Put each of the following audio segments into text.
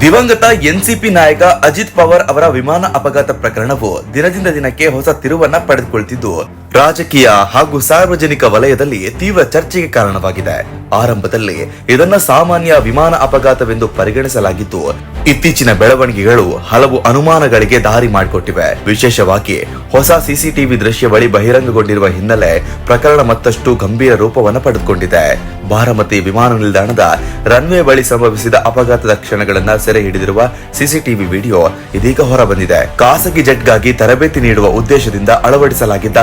ದಿವಂಗತ ಎನ್ಸಿಪಿ ನಾಯಕ ಅಜಿತ್ ಪವಾರ್ ಅವರ ವಿಮಾನ ಅಪಘಾತ ಪ್ರಕರಣವು ದಿನದಿಂದ ದಿನಕ್ಕೆ ಹೊಸ ತಿರುವನ್ನ ಪಡೆದುಕೊಳ್ತಿದ್ದು. ರಾಜಕೀಯ ಹಾಗೂ ಸಾರ್ವಜನಿಕ ವಲಯದಲ್ಲಿ ತೀವ್ರ ಚರ್ಚೆಗೆ ಕಾರಣವಾಗಿದೆ. ಆರಂಭದಲ್ಲಿ ಇದನ್ನ ಸಾಮಾನ್ಯ ವಿಮಾನ ಅಪಘಾತವೆಂದು ಪರಿಗಣಿಸಲಾಗಿದ್ದು ಇತ್ತೀಚಿನ ಬೆಳವಣಿಗೆಗಳು ಹಲವು ಅನುಮಾನಗಳಿಗೆ ದಾರಿ ಮಾಡಿಕೊಟ್ಟಿವೆ. ವಿಶೇಷವಾಗಿ ಹೊಸ ಸಿಸಿಟಿವಿ ಬಳಿ ಬಹಿರಂಗಗೊಂಡಿರುವ ಹಿನ್ನೆಲೆ ಪ್ರಕರಣ ಮತ್ತಷ್ಟು ಗಂಭೀರ ರೂಪವನ್ನು ಪಡೆದುಕೊಂಡಿದೆ. ಬಾರಮತಿ ವಿಮಾನ ನಿಲ್ದಾಣದ ರನ್ವೇ ಬಳಿ ಸಂಭವಿಸಿದ ಅಪಘಾತದ ಕ್ಷಣಗಳನ್ನ ಸೆರೆ ಹಿಡಿದಿರುವ ಸಿಸಿಟಿವಿ ವಿಡಿಯೋ ಇದೀಗ ಹೊರಬಂದಿದೆ. ಖಾಸಗಿ ಜೆಟ್ಗಾಗಿ ತರಬೇತಿ ನೀಡುವ ಉದ್ದೇಶದಿಂದ ಅಳವಡಿಸಲಾಗಿದ್ದ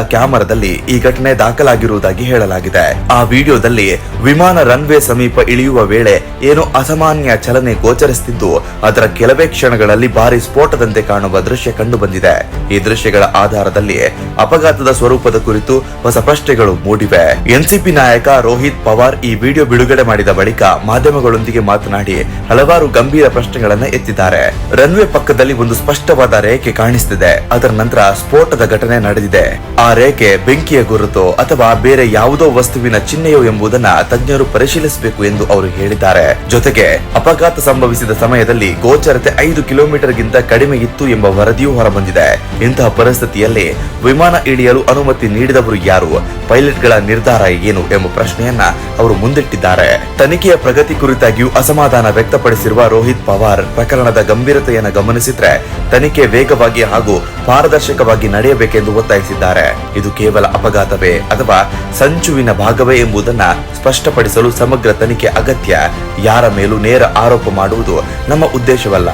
ಕ್ಯಾಮೆರಾದಲ್ಲಿ ಈ ಘಟನೆ ದಾಖಲಾಗಿರುವುದಾಗಿ ಹೇಳಲಾಗಿದೆ. ಆ ವಿಡಿಯೋದಲ್ಲಿ ವಿಮಾನ ರನ್ವೇ ಸಮೀಪ ಇಳಿಯುವ ವೇಳೆ ಏನೋ ಅಸಾಮಾನ್ಯ ಚಲನೆ ಗೋಚರಿಸುತ್ತಿದ್ದು ಅದರ ಕೆಲವೇ ಕ್ಷಣಗಳಲ್ಲಿ ಭಾರಿ ಸ್ಫೋಟದಂತೆ ಕಾಣುವ ದೃಶ್ಯ ಕಂಡು ಬಂದಿದೆ ಈ ದೃಶ್ಯಗಳ ಆಧಾರದಲ್ಲಿ ಅಪಘಾತದ ಸ್ವರೂಪದ ಕುರಿತು ಹೊಸ ಪ್ರಶ್ನೆಗಳು ಮೂಡಿವೆ. ಎನ್ಸಿಪಿ ನಾಯಕ ರೋಹಿತ್ ಪವಾರ್ ಈ ವಿಡಿಯೋ ಬಿಡುಗಡೆ ಮಾಡಿದ ಬಳಿಕ ಮಾಧ್ಯಮಗಳೊಂದಿಗೆ ಮಾತನಾಡಿ ಹಲವಾರು ಗಂಭೀರ ಪ್ರಶ್ನೆಗಳನ್ನು ಎತ್ತಿದ್ದಾರೆ. ರನ್ವೇ ಪಕ್ಕದಲ್ಲಿ ಒಂದು ಸ್ಪಷ್ಟವಾದ ರೇಖೆ ಕಾಣಿಸುತ್ತಿದೆ ಅದರ ನಂತರ ಸ್ಫೋಟದ ಘಟನೆ ನಡೆದಿದೆ. ಆ ರೇಖೆ ಬೆಂಕಿಯ ಗುರುತು ಅಥವಾ ಬೇರೆ ಯಾವುದೋ ವಸ್ತುವಿನ ಚಿಹ್ನೆಯೋ ಎಂಬುದನ್ನ ತಜ್ಞರು ಪರಿಶೀಲಿಸಬೇಕು ಎಂದು ಅವರು ಹೇಳಿದ್ದಾರೆ. ಜೊತೆಗೆ ಅಪಘಾತ ಸಂಭವಿಸಿದ ಸಮಯದಲ್ಲಿ ಗೋಚರತೆ ಐದು ಕಿಲೋಮೀಟರ್ ಗಿಂತ ಕಡಿಮೆ ಇತ್ತು ಎಂಬ ವರದಿಯೂ ಹೊರಬಂದಿದೆ. ಇಂತಹ ಪರಿಸ್ಥಿತಿಯಲ್ಲಿ ವಿಮಾನ ಇಳಿಯಲು ಅನುಮತಿ ನೀಡಿದವರು ಯಾರು? ಪೈಲಟ್ಗಳ ನಿರ್ಧಾರ ಏನು ಎಂಬ ಪ್ರಶ್ನೆಯನ್ನ ಅವರು ಮುಂದಿಟ್ಟಿದ್ದಾರೆ. ತನಿಖೆಯ ಪ್ರಗತಿ ಕುರಿತಾಗಿಯೂ ಅಸಮಾಧಾನ ವ್ಯಕ್ತಪಡಿಸಿರುವ ರೋಹಿತ್ ಪವಾರ್ ಪ್ರಕರಣದ ಗಂಭೀರತೆಯನ್ನು ಗಮನಿಸಿದ್ರೆ ತನಿಖೆ ವೇಗವಾಗಿ ಹಾಗೂ ಪಾರದರ್ಶಕವಾಗಿ ನಡೆಯಬೇಕೆಂದು ಒತ್ತಾಯಿಸಿದ್ದಾರೆ. ಇದು ಕೇವಲ ಅಪಘಾತವೇ ಅಥವಾ ಸಂಚುವಿನ ಭಾಗವೇ ಎಂಬುದನ್ನ ಸ್ಪಷ್ಟಪಡಿಸಲು ಸಮಗ್ರ ತನಿಖೆ ಅಗತ್ಯ. ಯಾರ ಮೇಲೂ ನೇರ ಆರೋಪ ಮಾಡುವುದು ನಮ್ಮ ಉದ್ದೇಶವಲ್ಲ.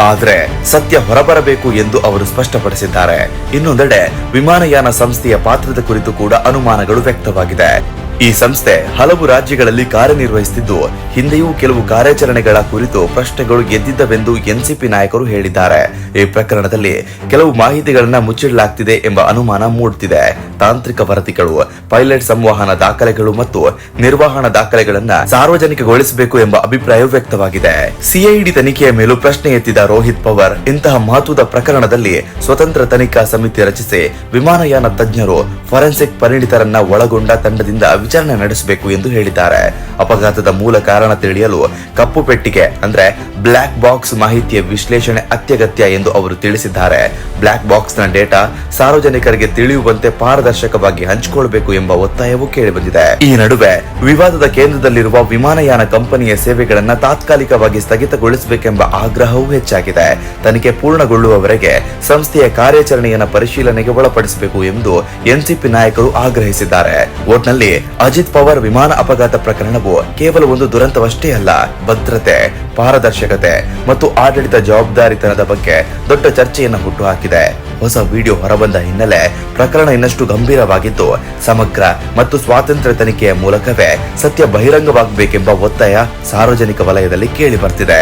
ಆದರೆ ಸತ್ಯ ಹೊರಬರಬೇಕು ಎಂದು ಅವರು ಸ್ಪಷ್ಟಪಡಿಸಿದ್ದಾರೆ. ಇನ್ನೊಂದೆಡೆ ವಿಮಾನಯಾನ ಸಂಸ್ಥೆಯ ಪಾತ್ರದ ಕುರಿತು ಕೂಡ ಅನುಮಾನಗಳು ವ್ಯಕ್ತವಾಗಿದೆ. ಈ ಸಂಸ್ಥೆ ಹಲವು ರಾಜ್ಯಗಳಲ್ಲಿ ಕಾರ್ಯನಿರ್ವಹಿಸುತ್ತಿದ್ದು, ಹಿಂದೆಯೂ ಕೆಲವು ಕಾರ್ಯಾಚರಣೆಗಳ ಕುರಿತು ಪ್ರಶ್ನೆಗಳು ಎದ್ದಿದ್ದವೆಂದು ಎನ್ಸಿಪಿ ನಾಯಕರು ಹೇಳಿದ್ದಾರೆ. ಈ ಪ್ರಕರಣದಲ್ಲಿ ಕೆಲವು ಮಾಹಿತಿಗಳನ್ನು ಮುಚ್ಚಿಡಲಾಗ್ತಿದೆ ಎಂಬ ಅನುಮಾನ ಮೂಡುತ್ತಿದೆ. ತಾಂತ್ರಿಕ ವರದಿಗಳು, ಪೈಲಟ್ ಸಂವಹನ ದಾಖಲೆಗಳು ಮತ್ತು ನಿರ್ವಹಣಾ ದಾಖಲೆಗಳನ್ನು ಸಾರ್ವಜನಿಕಗೊಳಿಸಬೇಕು ಎಂಬ ಅಭಿಪ್ರಾಯ ವ್ಯಕ್ತವಾಗಿದೆ. ಸಿಐಡಿ ತನಿಖೆಯ ಮೇಲೂ ಪ್ರಶ್ನೆ ಎತ್ತಿದ ರೋಹಿತ್ ಪವರ್, ಇಂತಹ ಮಹತ್ವದ ಪ್ರಕರಣದಲ್ಲಿ ಸ್ವತಂತ್ರ ತನಿಖಾ ಸಮಿತಿ ರಚಿಸಿ ವಿಮಾನಯಾನ ತಜ್ಞರು, ಫೊರೆನ್ಸಿಕ್ ಪರಿಣಿತರನ್ನ ಒಳಗೊಂಡ ತಂಡದಿಂದ ವಿಚಾರಣೆ ನಡೆಸಬೇಕು ಎಂದು ಹೇಳಿದ್ದಾರೆ. ಅಪಘಾತದ ಮೂಲ ಕಾರಣ ತಿಳಿಯಲು ಕಪ್ಪು ಪೆಟ್ಟಿಗೆ, ಅಂದ್ರೆ ಬ್ಲಾಕ್ ಬಾಕ್ಸ್ ಮಾಹಿತಿಯ ವಿಶ್ಲೇಷಣೆ ಅತ್ಯಗತ್ಯ ಎಂದು ಅವರು ತಿಳಿಸಿದ್ದಾರೆ. ಬ್ಲಾಕ್ ಬಾಕ್ಸ್ನ ಡೇಟಾ ಸಾರ್ವಜನಿಕರಿಗೆ ತಿಳಿಯುವಂತೆ ಪಾರದರ್ಶಕವಾಗಿ ಹಂಚಿಕೊಳ್ಳಬೇಕು ಎಂಬ ಒತ್ತಾಯವೂ ಕೇಳಿಬಂದಿದೆ. ಈ ನಡುವೆ ವಿವಾದದ ಕೇಂದ್ರದಲ್ಲಿರುವ ವಿಮಾನಯಾನ ಕಂಪನಿಯ ಸೇವೆಗಳನ್ನು ತಾತ್ಕಾಲಿಕವಾಗಿ ಸ್ಥಗಿತಗೊಳಿಸಬೇಕೆಂಬ ಆಗ್ರಹವೂ ಹೆಚ್ಚಾಗಿದೆ. ತನಿಖೆ ಪೂರ್ಣಗೊಳ್ಳುವವರೆಗೆ ಸಂಸ್ಥೆಯ ಕಾರ್ಯಾಚರಣೆಯನ್ನು ಪರಿಶೀಲನೆಗೆ ಒಳಪಡಿಸಬೇಕು ಎಂದು ಎನ್ಸಿಪಿ ನಾಯಕರು ಆಗ್ರಹಿಸಿದ್ದಾರೆ. ಒಟ್ನಲ್ಲಿ ಅಜಿತ್ ಪವಾರ್ ವಿಮಾನ ಅಪಘಾತ ಪ್ರಕರಣವು ಕೇವಲ ಒಂದು ದುರಂತವಷ್ಟೇ ಅಲ್ಲ, ಭದ್ರತೆ, ಪಾರದರ್ಶಕತೆ ಮತ್ತು ಆಡಳಿತ ಜವಾಬ್ದಾರಿತನದ ಬಗ್ಗೆ ದೊಡ್ಡ ಚರ್ಚೆಯನ್ನು ಹುಟ್ಟುಹಾಕಿದೆ. ಹೊಸ ವಿಡಿಯೋ ಹೊರಬಂದ ಹಿನ್ನೆಲೆ ಪ್ರಕರಣ ಇನ್ನಷ್ಟು ಗಂಭೀರವಾಗಿದ್ದು, ಸಮಗ್ರ ಮತ್ತು ಸ್ವಾತಂತ್ರ್ಯ ತನಿಖೆಯ ಮೂಲಕವೇ ಸತ್ಯ ಬಹಿರಂಗವಾಗಬೇಕೆಂಬ ಒತ್ತಾಯ ಸಾರ್ವಜನಿಕ ವಲಯದಲ್ಲಿ ಕೇಳಿ ಬರ್ತಿದೆ.